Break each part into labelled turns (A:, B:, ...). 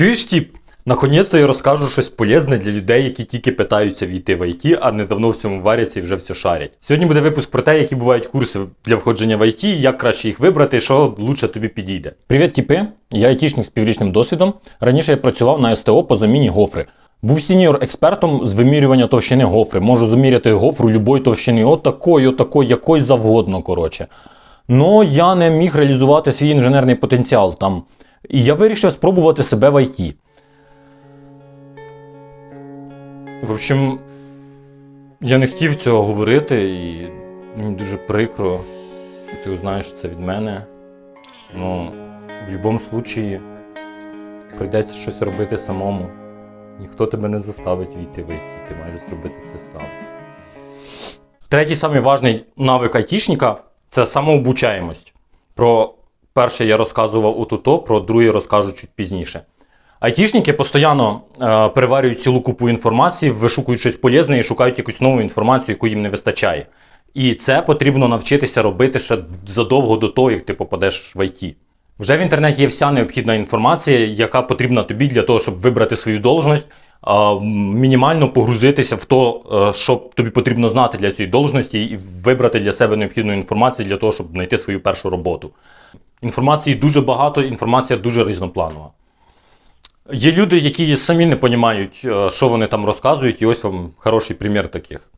A: Чуєш, тіп? Наконець-то я розкажу щось полезне для людей, які тільки питаються війти в IT, а не давно в цьому варяться і вже все шарять. Сьогодні буде випуск про те, які бувають курси для входження в IT, як краще їх вибрати, і що лучше тобі підійде. Привіт, тіпи! Я айтішник з піврічним досвідом. Раніше я працював на СТО по заміні гофри. Був сіньор експертом з вимірювання товщини гофри. Можу заміряти гофру любої товщини, отакої, отакої, якої завгодно, коротше. Ну, я не міг реалізувати свій інженерний потенціал там. І я вирішив спробувати себе в IT. В общем, я не хотів цього говорити, і мені дуже прикро, що ти узнаєш це від мене. Ну, в будь-якому випадку прийдеться щось робити самому. Ніхто тебе не заставить війти в IT, ти маєш зробити це сам. Третій самий навик айтішника це самообучаємость. Про перше я розказував отуто, про друге розкажу чуть пізніше. Айтішники постійно е, переварюють цілу купу інформації, вишукують щось полезне і шукають якусь нову інформацію, яку їм не вистачає. І це потрібно навчитися робити ще задовго до того, як ти попадеш в IT. Вже в інтернеті є вся необхідна інформація, яка потрібна тобі для того, щоб вибрати свою должність, мінімально погрузитися в то, е, що тобі потрібно знати для цієї должності, і вибрати для себе необхідну інформацію для того, щоб знайти свою першу роботу. Інформації дуже багато, інформація дуже різнопланова. Є люди, які самі не розуміють, е, що вони там розказують, і ось вам хороший примір таких.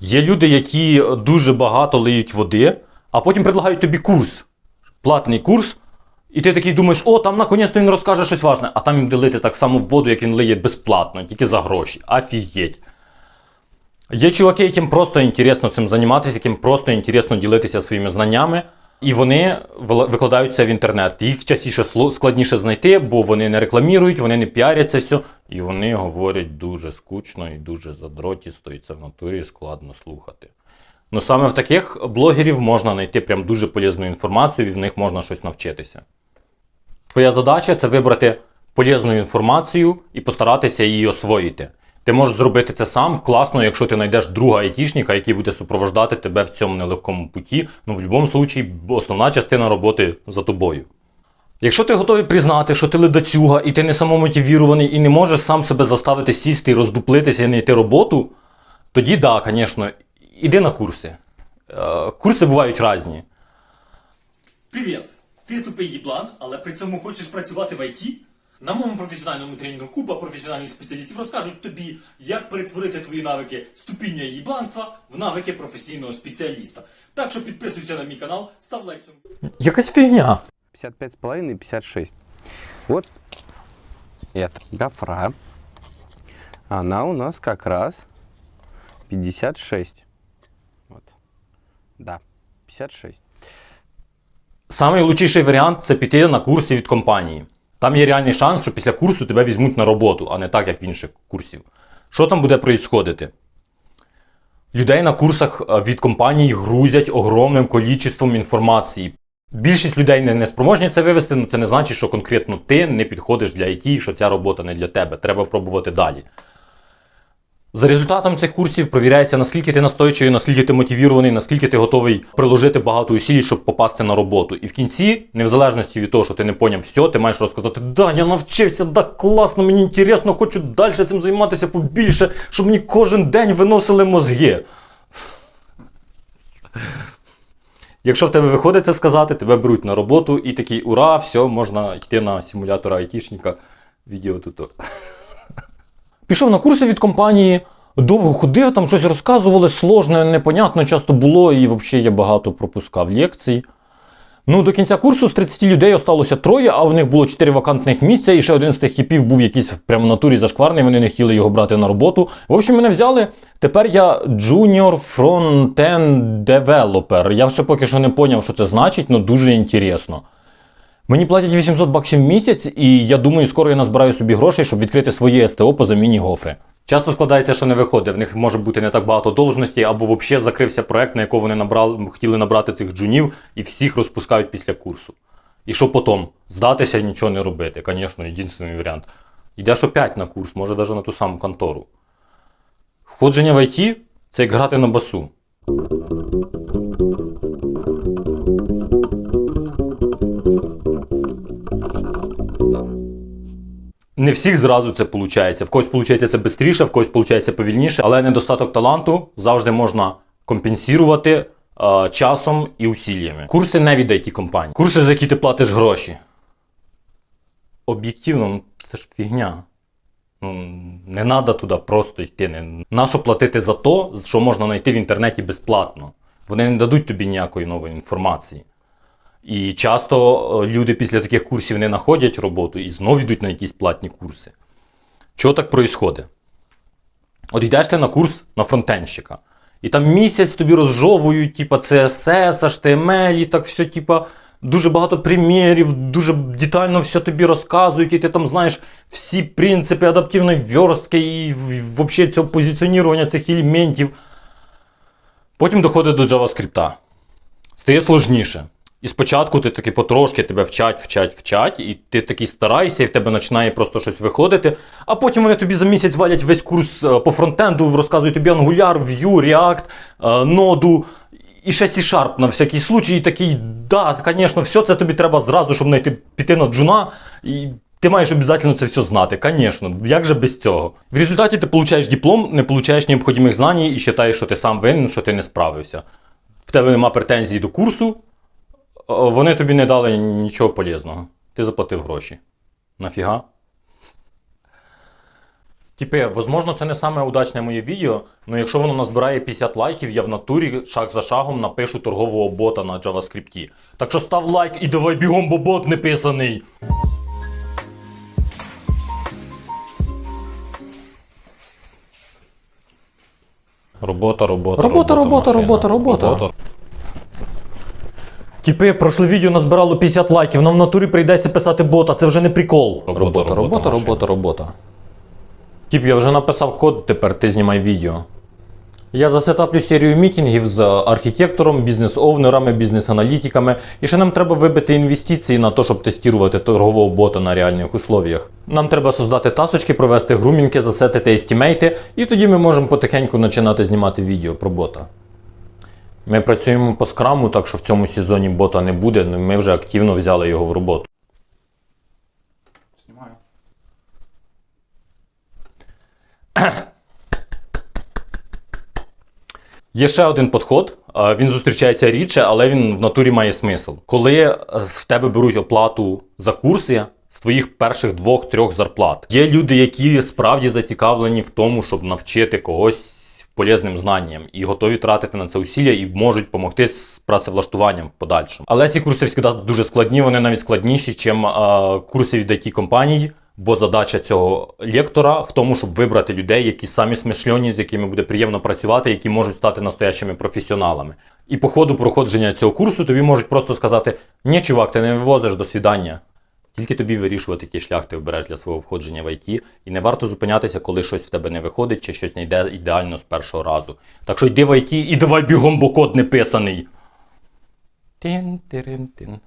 A: Є люди, які дуже багато лиють води, а потім предлагають тобі курс, платний курс, і ти такий думаєш, о, там наконець-то він розкаже щось важне, а там їм лити так само воду, як він лиє безплатно, тільки за гроші. Офігеть. Є чуваки, яким просто інтересно цим займатися, яким просто інтересно ділитися своїми знаннями, і вони викладаються в інтернет. Їх частіше складніше знайти, бо вони не рекламірують, вони не піарять це все, і вони говорять дуже скучно і дуже задротісто, і це в натурі складно слухати. Ну саме в таких блогерів можна знайти прям дуже полезну інформацію, і в них можна щось навчитися. Твоя задача це вибрати полезну інформацію і постаратися її освоїти. Ти можеш зробити це сам класно, якщо ти знайдеш друга айтішника, який буде супровождати тебе в цьому нелегкому путі. Ну, в будь-якому випадку, основна частина роботи за тобою. Якщо ти готовий признати, що ти ледацюга і ти не самомотивірований і не можеш сам себе заставити сісти і роздуплитися і знайти роботу, тоді да, звісно, іди на курси. Е, Курси бувають різні.
B: Привіт! Ти тупий їблан, але при цьому хочеш працювати в ІТ? На моєму професіональному тренінгу купа професіональних спеціалістів розкажуть тобі, як перетворити твої навики ступіння їбланства в навики професійного спеціаліста. Так що підписуйся на мій канал, став лайк цьому
A: Якась фігня.
C: 55,5 и 56. Вот эта гофра. Она у нас как раз 56. Вот. Да, 56.
A: Самий лучший варіант це піти на курси від компанії. Там є реальний шанс, що після курсу тебе візьмуть на роботу, а не так, як в інших курсів. Що там буде проїсходити? Людей на курсах е, від компаній грузять огромним кількістю інформації. Більшість людей не, спроможні це вивести, але це не значить, що конкретно ти не підходиш для IT, що ця робота не для тебе. Треба пробувати далі. За результатом цих курсів провіряється, наскільки ти настойчивий, наскільки ти мотивірований, наскільки ти готовий приложити багато усиль, щоб попасти на роботу. І в кінці, не в залежності від того, що ти не поняв все, ти маєш розказати, да, я навчився, да, класно, мені інтересно, хочу далі цим займатися побільше, щоб мені кожен день виносили мозги. Якщо в тебе виходить це сказати, тебе беруть на роботу і такий ура, все, можна йти на симулятор айтішника. Відео тут. Пішов на курси від компанії, довго ходив, там щось розказували, сложне, непонятно часто було, і взагалі я багато пропускав лекцій. Ну, до кінця курсу з 30 людей осталося троє, а в них було 4 вакантних місця, і ще один з тих типів був якийсь прямо в натурі зашкварний, вони не хотіли його брати на роботу. В общем, мене взяли. Тепер я Junior Frontend Developer. Я ще поки що не поняв, що це значить, але дуже інтересно. Мені платять 800 баксів в місяць, і я думаю, скоро я назбираю собі грошей, щоб відкрити своє СТО по заміні гофри. Часто складається, що не виходить. В них може бути не так багато должностей, або взагалі закрився проект, на якого вони набрали, хотіли набрати цих джунів, і всіх розпускають після курсу. І що потім? Здатися і нічого не робити. Звісно, єдиний варіант. Йдеш опять на курс, може навіть на ту саму контору. Входження в IT це як грати на басу. Не всіх зразу це виходить. В когось виходить це швидше, в когось виходить повільніше, але недостаток таланту завжди можна компенсувати е, часом і усіллями. Курси не від it компаній. Курси, за які ти платиш гроші. Об'єктивно, ну, це ж фігня. Ну, не треба туди просто йти. Не... Нащо платити за те, що можна знайти в інтернеті безплатно? Вони не дадуть тобі ніякої нової інформації. І часто е, люди після таких курсів не знаходять роботу і знову йдуть на якісь платні курси. Чого так відбувається? От йдеш ти на курс на фронтенщика, і там місяць тобі розжовують, типа CSS, HTML, і так все, типа, дуже багато примірів, дуже детально все тобі розказують, і ти там знаєш всі принципи адаптивної верстки і взагалі цього позиціонування цих елементів. Потім доходить до JavaScript. Стає сложніше. І спочатку ти таки потрошки тебе вчать, вчать, вчать, і ти такий стараєшся, і в тебе починає просто щось виходити. А потім вони тобі за місяць валять весь курс е, по фронтенду, розказують тобі Angular, Vue, React, е, Node і ще C-Sharp на всякий случай. І такий, да, звісно, все це тобі треба зразу, щоб знайти піти на джуна. І ти маєш обов'язково це все знати, звісно, як же без цього? В результаті ти получаєш диплом, не получаєш необхідних знань і вважаєш, що ти сам винен, що ти не справився. В тебе нема претензій до курсу, вони тобі не дали нічого полезного. Ти заплатив гроші. Нафіга? Типи, возможно, це не саме удачне моє відео, але якщо воно назбирає 50 лайків, я в натурі шаг за шагом напишу торгового бота на JavaScript. Так що став лайк і давай бігом, бо бот не писаний. Робота, робота.
D: Робота, робота,
A: машина.
D: робота, робота. Типи, прошле відео назбирало 50 лайків, нам в натурі прийдеться писати бота, це вже не прикол.
A: Робота, робота, робота,
D: робота.
A: Тіп, я вже написав код, тепер ти знімай відео. Я засетаплю серію мітінгів з архітектором, бізнес-овнерами, бізнес-аналітиками. І ще нам треба вибити інвестиції на те, щоб тестувати торгового бота на реальних условіях. Нам треба создати тасочки, провести грумінки, засетити естімейти, і тоді ми можемо потихеньку починати знімати відео про бота. Ми працюємо по скраму, так що в цьому сезоні бота не буде, але ми вже активно взяли його в роботу.
E: Знімаю.
A: Є ще один підход. Він зустрічається рідше, але він в натурі має смисл. Коли е, в тебе беруть оплату за курси з твоїх перших двох-трьох зарплат. Є люди, які справді зацікавлені в тому, щоб навчити когось полезним знанням і готові тратити на це усилля і можуть допомогти з працевлаштуванням в подальшому. Але ці курси завжди дуже складні, вони навіть складніші, ніж курси від it компаній. Бо задача цього лектора в тому, щоб вибрати людей, які самі смишльоні, з якими буде приємно працювати, які можуть стати настоящими професіоналами. І по ходу проходження цього курсу тобі можуть просто сказати: ні, чувак, ти не вивозиш до свідання. Тільки тобі вирішувати, який шлях ти обереш для свого входження в ІТ, і не варто зупинятися, коли щось в тебе не виходить чи щось не йде ідеально з першого разу. Так що йди в IT і давай бігом, бо код не писаний. Тин-тирин-тин.